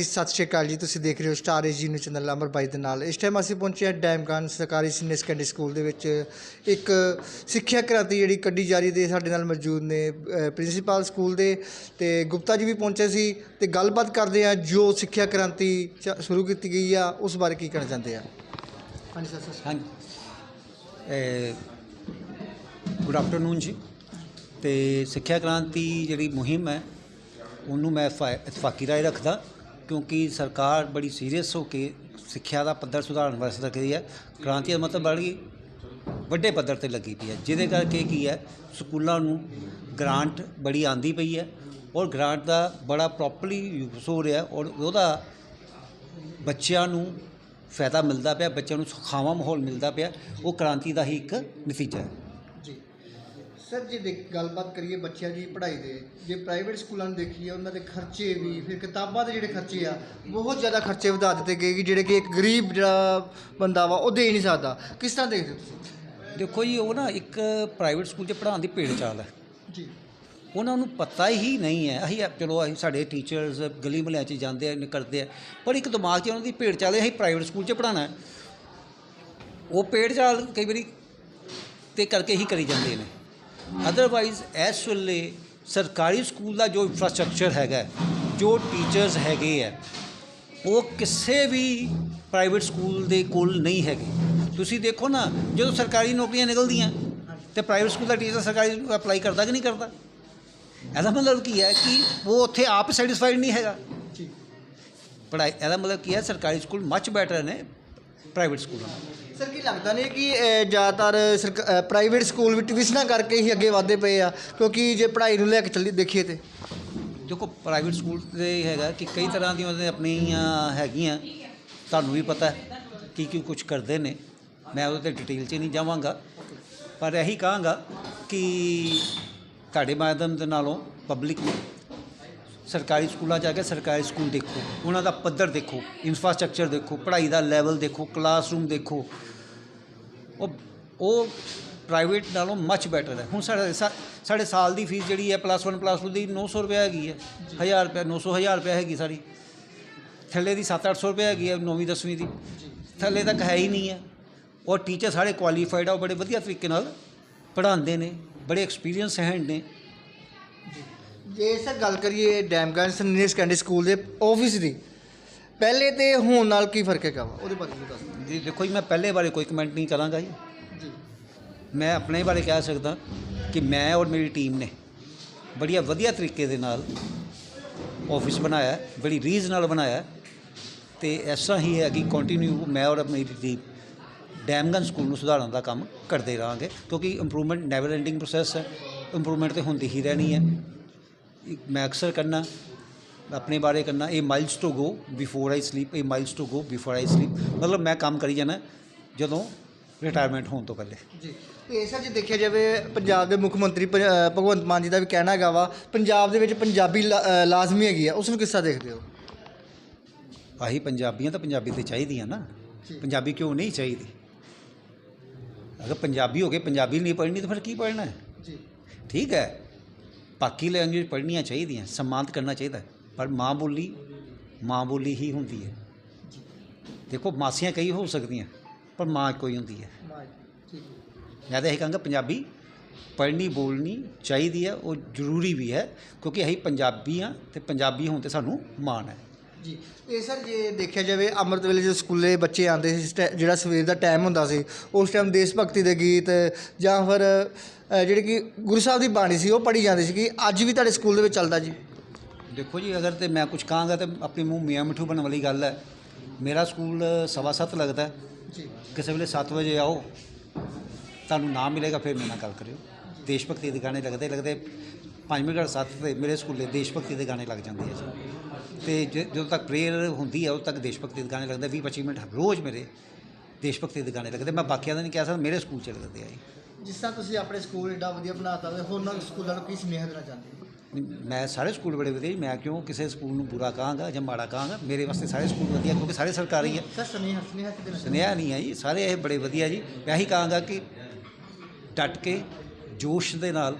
ਸਤਿ ਸ਼੍ਰੀ ਅਕਾਲ ਜੀ। ਤੁਸੀਂ ਦੇਖ ਰਹੇ ਹੋ ਸਟਾਰ ਜੀ ਨੂੰ ਚੈਨਲ ਨੰਬਰ 22 ਦੇ ਨਾਲ। ਇਸ ਟਾਈਮ ਅਸੀਂ ਪਹੁੰਚੇ ਹਾਂ ਡੈਮਗਨ ਸਰਕਾਰੀ ਸੀਨੀਅਰ ਸੈਕੰਡਰੀ ਸਕੂਲ ਦੇ ਵਿੱਚ। ਇੱਕ ਸਿੱਖਿਆ ਕ੍ਰਾਂਤੀ ਜਿਹੜੀ ਕੱਢੀ ਜਾ ਰਹੀ ਦੇ ਸਾਡੇ ਨਾਲ ਮੌਜੂਦ ਨੇ ਪ੍ਰਿੰਸੀਪਲ ਸਕੂਲ ਦੇ। ਤੇ ਗੁਪਤਾ ਜੀ ਵੀ ਪਹੁੰਚੇ ਸੀ। ਤੇ ਗੱਲਬਾਤ ਕਰਦੇ ਆ ਜੋ ਸਿੱਖਿਆ ਕ੍ਰਾਂਤੀ ਚ- ਸ਼ੁਰੂ ਕੀਤੀ ਗਈ ਆ, ਉਸ ਬਾਰੇ ਕੀ ਕਹਿਣਾ ਚਾਹੁੰਦੇ ਆ? ਹਾਂਜੀ, ਸਰ ਸਰ ਹਾਂਜੀ। ਗੁੱਡ ਆਫਟਰਨੂਨ ਜੀ। ਤੇ ਸਿੱਖਿਆ ਕ੍ਰਾਂਤੀ ਜਿਹੜੀ ਮੁਹਿੰਮ ਹੈ, ਉਹਨੂੰ ਮੈਂ ਇਤਫਾ- ਇਤਫਾਕੀ ਰਾਏ ਰੱਖਦਾ। ਕਿਉਂਕਿ ਸਰਕਾਰ ਬੜੀ ਸੀਰੀਅਸ ਹੋ ਕੇ ਸਿੱਖਿਆ ਦਾ ਪੱਧਰ ਸੁਧਾਰਨ ਵਾਸਤੇ ਰੱਖ ਰਹੀ ਹੈ। ਕ੍ਰਾਂਤੀ ਦਾ ਮਤਲਬ ਬੜੀ ਵੱਡੇ ਪੱਧਰ ਤੇ ਲੱਗੀ ਪਈ ਹੈ, ਜਿਹਦੇ ਕਰਕੇ ਕੀ ਹੈ, ਸਕੂਲਾਂ ਨੂੰ ਗ੍ਰਾਂਟ ਬੜੀ ਆਂਦੀ ਪਈ ਹੈ ਔਰ ਗ੍ਰਾਂਟ ਦਾ ਬੜਾ ਪ੍ਰੋਪਰਲੀ ਯੂਜ਼ ਹੋ ਰਿਹਾ ਔਰ ਉਹਦਾ ਬੱਚਿਆਂ ਨੂੰ ਫਾਇਦਾ ਮਿਲਦਾ ਪਿਆ, ਬੱਚਿਆਂ ਨੂੰ ਸੁਖਾਵਾਂ ਮਾਹੌਲ ਮਿਲਦਾ ਪਿਆ, ਉਹ ਕ੍ਰਾਂਤੀ ਦਾ ਹੀ ਇੱਕ ਨਤੀਜਾ ਹੈ। ਸਰ ਜੇ ਦੇਖ ਗੱਲਬਾਤ ਕਰੀਏ ਬੱਚਿਆਂ ਦੀ ਪੜ੍ਹਾਈ ਦੇ। ਜੇ ਪ੍ਰਾਈਵੇਟ ਸਕੂਲਾਂ ਨੂੰ ਦੇਖੀਏ ਉਹਨਾਂ ਦੇ ਖਰਚੇ ਵੀ ਫਿਰ ਕਿਤਾਬਾਂ ਦੇ ਜਿਹੜੇ ਖਰਚੇ ਆ ਬਹੁਤ ਜ਼ਿਆਦਾ ਖਰਚੇ ਵਧਾ ਦਿੱਤੇ ਗਏ ਕਿ ਜਿਹੜੇ ਕਿ ਇੱਕ ਗਰੀਬ ਜਿਹੜਾ ਬੰਦਾ ਵਾ ਉਹ ਦੇ ਨਹੀਂ ਸਕਦਾ। ਕਿਸ ਤਰ੍ਹਾਂ ਦੇਖਦੇ ਹੋ ਤੁਸੀਂ? ਦੇਖੋ ਜੀ ਉਹ ਨਾ ਇੱਕ ਪ੍ਰਾਈਵੇਟ ਸਕੂਲ 'ਚ ਪੜ੍ਹਾਉਣ ਦੀ ਭੇੜ ਚਾਲ ਹੈ। ਜੀ। ਉਹਨਾਂ ਨੂੰ ਪਤਾ ਹੀ ਨਹੀਂ ਹੈ। ਅਸੀਂ ਚਲੋ ਅਸੀਂ ਸਾਡੇ ਟੀਚਰਸ ਗਲੀ ਮੁਹੱਲਿਆਂ 'ਚ ਜਾਂਦੇ ਆ ਕਰਦੇ ਆ। ਪਰ ਇੱਕ ਦਿਮਾਗ 'ਚ ਉਹਨਾਂ ਦੀ ਭੇੜ ਚਾਲ ਹੈ ਅਸੀਂ ਪ੍ਰਾਈਵੇਟ ਸਕੂਲ 'ਚ ਪੜ੍ਹਾਉਣਾ ਉਹ ਭੇੜ ਚਾਲ ਕਈ ਵਾਰੀ ਤੇ ਕਰਕੇ ਹੀ ਕਰੀ ਜਾਂਦੇ ਨੇ। ਅਦਰਵਾਈਜ਼ ਇਸ ਵੇਲੇ ਸਰਕਾਰੀ ਸਕੂਲ ਦਾ ਜੋ ਇਨਫਰਾਸਟ੍ਰਕਚਰ ਹੈਗਾ ਜੋ ਟੀਚਰਸ ਹੈਗੇ ਆ ਉਹ ਕਿਸੇ ਵੀ ਪ੍ਰਾਈਵੇਟ ਸਕੂਲ ਦੇ ਕੋਲ ਨਹੀਂ ਹੈਗੇ। ਤੁਸੀਂ ਦੇਖੋ ਨਾ ਜਦੋਂ ਸਰਕਾਰੀ ਨੌਕਰੀਆਂ ਨਿਕਲਦੀਆਂ ਤੇ ਪ੍ਰਾਈਵੇਟ ਸਕੂਲ ਦਾ ਟੀਚਰ ਸਰਕਾਰੀ ਅਪਲਾਈ ਕਰਦਾ ਕਿ ਨਹੀਂ ਕਰਦਾ? ਇਹਦਾ ਮਤਲਬ ਕੀ ਹੈ ਕਿ ਉਹ ਉੱਥੇ ਆਪ ਸੈਟੀਸਫਾਈਡ ਨਹੀਂ ਹੈਗਾ। ਜੀ। ਪੜ੍ਹਾਈ ਇਹਦਾ ਮਤਲਬ ਕੀ ਹੈ ਸਰਕਾਰੀ ਸਕੂਲ ਮੱਚ ਬੈਟਰ ਨੇ। ਪ੍ਰਾਈਵੇਟ ਸਕੂਲਾਂ ਸਰ ਕੀ ਲੱਗਦਾ ਨਹੀਂ ਕਿ ਜ਼ਿਆਦਾਤਰ ਪ੍ਰਾਈਵੇਟ ਸਕੂਲ ਵਿੱਚ ਟਿਊਸ਼ਨਾਂ ਕਰਕੇ ਹੀ ਅੱਗੇ ਵਧਦੇ ਪਏ ਆ? ਕਿਉਂਕਿ ਜੇ ਪੜ੍ਹਾਈ ਨੂੰ ਲੈ ਕੇ ਚੱਲੀ ਦੇਖੀਏ ਤੇ। ਦੇਖੋ ਪ੍ਰਾਈਵੇਟ ਸਕੂਲ ਦੇ ਹੈਗਾ ਕਿ ਕਈ ਤਰ੍ਹਾਂ ਦੀਆਂ ਉਹਦੇ ਆਪਣੀਆਂ ਹੈਗੀਆਂ। ਤੁਹਾਨੂੰ ਵੀ ਪਤਾ ਹੈ ਕੀ ਕੀ ਕੁਝ ਕਰਦੇ ਨੇ। ਮੈਂ ਉਹਦੇ ਤੇ ਡਿਟੇਲ 'ਚ ਨਹੀਂ ਜਾਵਾਂਗਾ। ਪਰ ਇਹੀ ਕਹਾਂਗਾ ਕਿ ਤੁਹਾਡੇ ਮਾਧਿਅਮ ਦੇ ਨਾਲੋਂ ਪਬਲਿਕ ਨੂੰ ਸਰਕਾਰੀ ਸਕੂਲਾਂ 'ਚ ਆ ਕੇ ਸਰਕਾਰੀ ਸਕੂਲ ਦੇਖੋ, ਉਹਨਾਂ ਦਾ ਪੱਧਰ ਦੇਖੋ ਇਨਫਰਾਸਟ੍ਰਕਚਰ ਦੇਖੋ, ਪੜ੍ਹਾਈ ਦਾ ਲੈਵਲ ਦੇਖੋ ਕਲਾਸਰੂਮ ਦੇਖੋ। ਉਹ ਉਹ ਪ੍ਰਾਈਵੇਟ ਨਾਲੋਂ ਮੱਚ ਬੈਟਰ ਹੈ। ਹੁਣ ਸਾਡੇ ਸਾਡੇ ਸਾਲ ਦੀ ਫੀਸ ਜਿਹੜੀ ਹੈ ਪਲੱਸ 1 ਪਲੱਸ 2 ਦੀ 900 ਰੁਪਏ ਹੈਗੀ ਹੈ। 1000 ਰੁਪਏ 900 1000 ਰੁਪਏ ਹੈਗੀ ਸਾਰੀ। ਥੱਲੇ ਦੀ 7-800 ਰੁਪਏ ਹੈਗੀ ਹੈ 9ਵੀਂ 10ਵੀਂ ਦੀ। ਥੱਲੇ ਤੱਕ ਹੈ ਹੀ ਨਹੀਂ ਹੈ। ਔਰ ਟੀਚਰ ਸਾਰੇ ਕੁਆਲੀਫਾਈਡ ਆ, ਉਹ ਬੜੇ ਵਧੀਆ ਤਰੀਕੇ ਨਾਲ ਪੜ੍ਹਾਉਂਦੇ ਨੇ, ਬੜੇ ਐਕਸਪੀਰੀਅੰਸ ਹੈਂਡ ਨੇ। ਜੇ ਸਰ ਗੱਲ ਕਰੀਏ ਡੈਮਗਨ ਸੀਨੀਅਰ ਸੈਕੰਡਰੀ ਸਕੂਲ ਦੇ ਆਫਿਸ ਦੀ ਪਹਿਲੇ ਤੇ ਹੁਣ ਨਾਲ ਕੀ ਫ਼ਰਕ ਹੈਗਾ ਵਾ? ਉਹਦੇ ਬਾਰੇ ਵੀ ਦੱਸ ਦਿਓ। ਜੀ ਦੇਖੋ ਜੀ ਮੈਂ ਪਹਿਲੇ ਬਾਰੇ ਕੋਈ ਕਮੈਂਟ ਨਹੀਂ ਕਰਾਂਗਾ ਜੀ। ਜੀ। ਮੈਂ ਆਪਣੇ ਬਾਰੇ ਕਹਿ ਸਕਦਾ ਕਿ ਮੈਂ ਔਰ ਮੇਰੀ ਟੀਮ ਨੇ ਬੜੀਆ ਵਧੀਆ ਤਰੀਕੇ ਦੇ ਨਾਲ ਆਫਿਸ ਬਣਾਇਆ ਹੈ, ਬੜੀ ਰੀਝ ਨਾਲ ਬਣਾਇਆ ਹੈ ਤੇ ਐਸਾ ਹੀ ਹੈ ਕਿ ਕੰਟੀਨਿਊ ਮੈਂ ਔਰ ਮੇਰੀ ਟੀਮ ਡੈਮਗਨ ਸਕੂਲ ਨੂੰ ਸੁਧਾਰਨ ਦਾ ਕੰਮ ਕਰਦੇ ਰਹਾਂਗੇ ਕਿਉਂਕਿ ਇੰਪਰੂਵਮੈਂਟ ਨੈਵਰ ਐਂਡਿੰਗ ਪ੍ਰੋਸੈਸ ਹੈ ਇੰਪਰੂਵਮੈਂਟ ਤੇ ਹੁੰਦੀ ਹੀ ਰਹਿਣੀ ਹੈ। ਮੈਂ ਅਕਸਰ ਕਰਨਾ ਆਪਣੇ ਬਾਰੇ ਕਰਨਾ ਇਹ miles to go before I sleep ਇਹ miles to go before I sleep ਮਤਲਬ ਮੈਂ ਕੰਮ ਕਰੀ ਜਾਣਾ ਜਦੋਂ ਰਿਟਾਇਰਮੈਂਟ ਹੋਣ ਤੋਂ ਪਹਿਲੇ। ਜੀ ਤੇ ਸਰ ਜੇ ਦੇਖਿਆ ਜਾਵੇ ਪੰਜਾਬ ਦੇ ਮੁੱਖ ਮੰਤਰੀ ਭਗਵੰਤ ਮਾਨ ਜੀ ਦਾ ਵੀ ਕਹਿਣਾ ਹੈਗਾ ਵਾ ਪੰਜਾਬ ਦੇ ਵਿੱਚ ਪੰਜਾਬੀ ਲਾਜ਼ਮੀ ਹੈਗੀ ਆ ਉਸ ਨੂੰ ਕਿਸ ਦੇਖਦੇ ਹੋ? ਆਹੀ ਪੰਜਾਬੀਆਂ ਤਾਂ ਪੰਜਾਬੀ ਤੇ ਚਾਹੀਦੀਆਂ ਨਾ। ਪੰਜਾਬੀ ਕਿਉਂ ਨਹੀਂ ਚਾਹੀਦੀ? ਅਗਰ ਪੰਜਾਬੀ ਹੋ ਕੇ ਪੰਜਾਬੀ ਨਹੀਂ ਪੜ੍ਹਨੀ ਤਾਂ ਫਿਰ ਕੀ ਪੜ੍ਹਨਾ ਹੈ? ਜੀ। ਠੀਕ ਹੈ। ਬਾਕੀ ਲੈਂਗੁਏਜ ਪੜ੍ਹਨੀਆਂ ਚਾਹੀਦੀਆਂ, ਸਨਮਾਨਿਤ ਕਰਨਾ ਚਾਹੀਦਾ। ਪਰ ਮਾਂ ਬੋਲੀ ਮਾਂ ਬੋਲੀ ਹੀ ਹੁੰਦੀ ਹੈ। ਦੇਖੋ, ਮਾਸੀਆਂ ਕਈ ਹੋ ਸਕਦੀਆਂ, ਪਰ ਮਾਂ ਕੋਈ ਹੁੰਦੀ ਹੈ। ਮੈਂ ਤਾਂ ਇਹ ਕਹਾਂਗਾ, ਪੰਜਾਬੀ ਪੜ੍ਹਨੀ, ਬੋਲਣੀ ਚਾਹੀਦੀ ਹੈ, ਉਹ ਜ਼ਰੂਰੀ ਵੀ ਹੈ, ਕਿਉਂਕਿ ਅਸੀਂ ਪੰਜਾਬੀ ਹਾਂ ਤੇ ਪੰਜਾਬੀ ਹੋਣ ਤੇ ਸਾਨੂੰ ਮਾਣ ਹੈ। ਜੀ। ਇਹ ਸਰ ਜੇ ਦੇਖਿਆ ਜਾਵੇ ਅੰਮ੍ਰਿਤ ਵੇਲੇ ਜਦੋਂ ਸਕੂਲੇ ਬੱਚੇ ਆਉਂਦੇ ਸੀ ਸਟੈ- ਜਿਹੜਾ ਸਵੇਰ ਦਾ ਟਾਈਮ ਹੁੰਦਾ ਸੀ ਉਸ ਟਾਈਮ ਦੇਸ਼ ਭਗਤੀ ਦੇ ਗੀਤ ਜਾਂ ਫਿਰ ਅ, ਜਿਹੜੇ ਕਿ ਗੁਰੂ ਸਾਹਿਬ ਦੀ ਬਾਣੀ ਸੀ ਉਹ ਪੜ੍ਹੀ ਜਾਂਦੀ ਸੀ ਕਿ ਅੱਜ ਵੀ ਤੁਹਾਡੇ ਸਕੂਲ ਦੇ ਵਿੱਚ ਚੱਲਦਾ ਜੀ। ਦੇਖੋ ਜੀ ਅਗਰ ਤੇ ਮੈਂ ਕੁਝ ਕਹਾਂਗਾ ਤੇ ਆਪਣੇ ਮੂੰਹ ਮੀਆਂ ਮਿੱਠੂ ਬਣਨ ਵਾਲੀ ਗੱਲ ਹੈ। ਮੇਰਾ ਸਕੂਲ ਸਵਾ ਸੱਤ ਲੱਗਦਾ ਹੈ। ਜੀ। ਕਿਸੇ ਵੇਲੇ 7 ਵਜੇ ਆਓ ਤੁਹਾਨੂੰ ਨਾ ਮਿਲੇਗਾ ਫਿਰ ਮੇਰੇ ਨਾਲ ਗੱਲ ਕਰਿਓ। ਦੇਸ਼ ਭਗਤੀ ਦੇ ਗਾਣੇ ਲੱਗਦੇ ਲੱਗਦੇ 5 ਮਿੰਟ 7 ਤੇ ਮੇਰੇ ਸਕੂਲੇ ਦੇਸ਼ ਭਗਤੀ ਦੇ ਗਾਣੇ ਲੱਗ ਜਾਂਦੇ ਆ ਜੀ। ਤੇ ਜ- ਜਦੋਂ ਤੱਕ ਪ੍ਰੇਅਰ ਹੁੰਦੀ ਹੈ ਉਦੋਂ ਤੱਕ ਦੇਸ਼ ਭਗਤੀ ਦੇ ਗਾਣੇ ਲੱਗਦੇ 20 25 ਮਿੰਟ ਰੋਜ਼ ਮੇਰੇ ਦੇਸ਼ ਭਗਤੀ ਦੇ ਗਾਣੇ ਲੱਗਦੇ ਮੈਂ ਬਾਕੀਆਂ ਦਾ ਨਹੀਂ ਕਹਿ ਸਕਦਾ ਮੇਰੇ ਸਕੂਲ ਚ ਲੱਗਦੇ ਆ ਜੀ। ਜਿਸ ਤਰ੍ਹਾਂ ਤੁਸੀਂ ਆਪਣੇ ਸਕੂਲ ਏਡਾ ਵਧੀਆ ਬਣਾਤਾ ਤੇ ਹੋਰਨਾਂ ਸਕੂਲਾਂ ਨੂੰ ਕੀ ਸੁਨੇਹਾ ਦੇਣਾ ਚਾਹੁੰਦੇ ਹੋ? ਮੈਂ ਸਾਰੇ ਸਕੂਲ ਬੜੇ ਵਧੀਆ ਜੀ। ਮੈਂ ਕਿਉਂ ਕਿਸੇ ਸਕੂਲ ਨੂੰ ਬੁਰਾ ਕਹਾਂਗਾ ਜਾਂ ਮਾੜਾ ਕਹਾਂਗਾ? ਮੇਰੇ ਵਾਸਤੇ ਸਾਰੇ ਸਕੂਲ ਵਧੀਆ ਕਿਉਂਕਿ ਸਾਰੇ ਸਰਕਾਰੀ ਹੈ ਸਰ ਸੁਨੇਹਾ ਸੁਨੇਹਾ ਕੀ ਦੇਣਾ ਸੁਨੇਹਾ ਨਹੀਂ ਹੈ ਜੀ। ਸਾਰੇ ਇਹ ਬੜੇ ਵਧੀਆ ਜੀ। ਮੈਂ ਇਹੀ ਕਹਾਂਗਾ ਕਿ ਡਟ ਕੇ ਜੋਸ਼ ਦੇ ਨਾਲ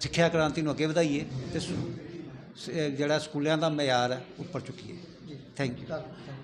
ਸਿੱਖਿਆ ਕ੍ਰਾਂਤੀ ਨੂੰ ਅੱਗੇ ਵਧਾਈਏ ਤੇ ਜਿਹੜਾ ਸਕੂਲਾਂ ਦਾ ਮਿਆਰ ਹੈ ਉੱਪਰ ਚੁੱਕੀਏ। Thank you